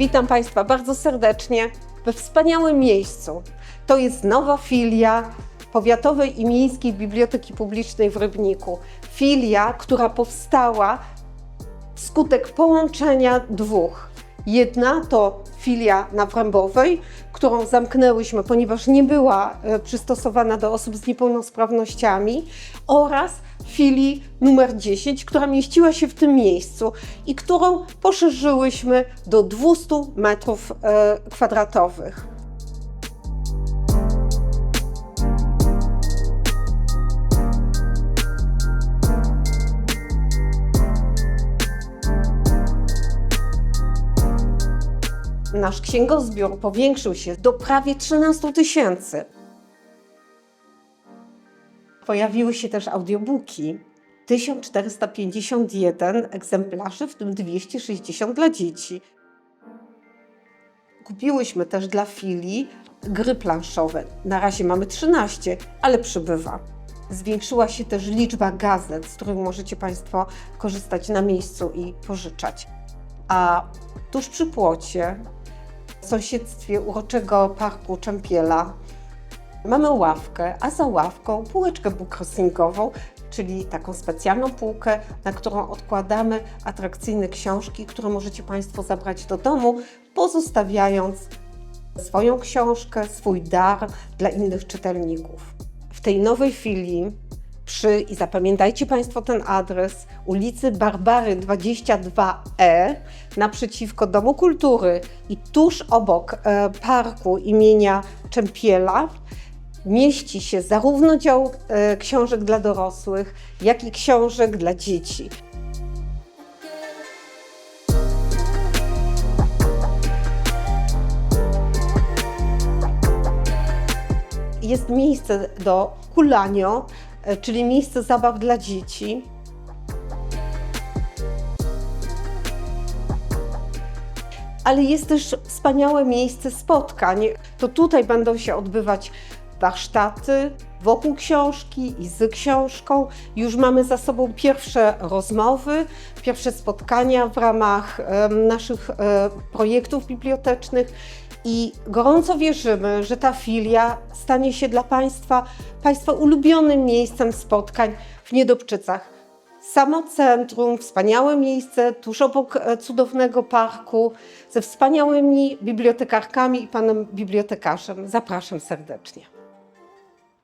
Witam Państwa bardzo serdecznie we wspaniałym miejscu. To jest nowa filia Powiatowej i Miejskiej Biblioteki Publicznej w Rybniku. Filia, która powstała wskutek połączenia dwóch. Jedna to filia na Wrębowej, którą zamknęłyśmy, ponieważ nie była e, przystosowana do osób z niepełnosprawnościami, oraz filii numer 10, która mieściła się w tym miejscu i którą poszerzyłyśmy do 200 metrów e, kwadratowych. Nasz księgozbiór powiększył się do prawie 13 tysięcy. Pojawiły się też audiobooki. 1451 egzemplarzy, w tym 260 dla dzieci. Kupiłyśmy też dla filii gry planszowe. Na razie mamy 13, ale przybywa. Zwiększyła się też liczba gazet, z których możecie Państwo korzystać na miejscu i pożyczać. A tuż przy płocie, w sąsiedztwie uroczego parku Czempiela, mamy ławkę, a za ławką półeczkę bookcrossingową, czyli taką specjalną półkę, na którą odkładamy atrakcyjne książki, które możecie Państwo zabrać do domu, pozostawiając swoją książkę, swój dar dla innych czytelników. W tej nowej filii przy, i zapamiętajcie Państwo ten adres, ulicy Barbary 22E naprzeciwko Domu Kultury i tuż obok e, parku imienia Czempiela mieści się zarówno dział e, książek dla dorosłych, jak i książek dla dzieci. Jest miejsce do kulanio, czyli miejsce zabaw dla dzieci. Ale jest też wspaniałe miejsce spotkań. To tutaj będą się odbywać warsztaty wokół książki i z książką. Już mamy za sobą pierwsze rozmowy, pierwsze spotkania w ramach naszych e, projektów bibliotecznych i gorąco wierzymy, że ta filia stanie się dla Państwa, Państwa ulubionym miejscem spotkań w Niedobczycach. Samo centrum, wspaniałe miejsce tuż obok e, cudownego parku, ze wspaniałymi bibliotekarkami i panem bibliotekarzem. Zapraszam serdecznie.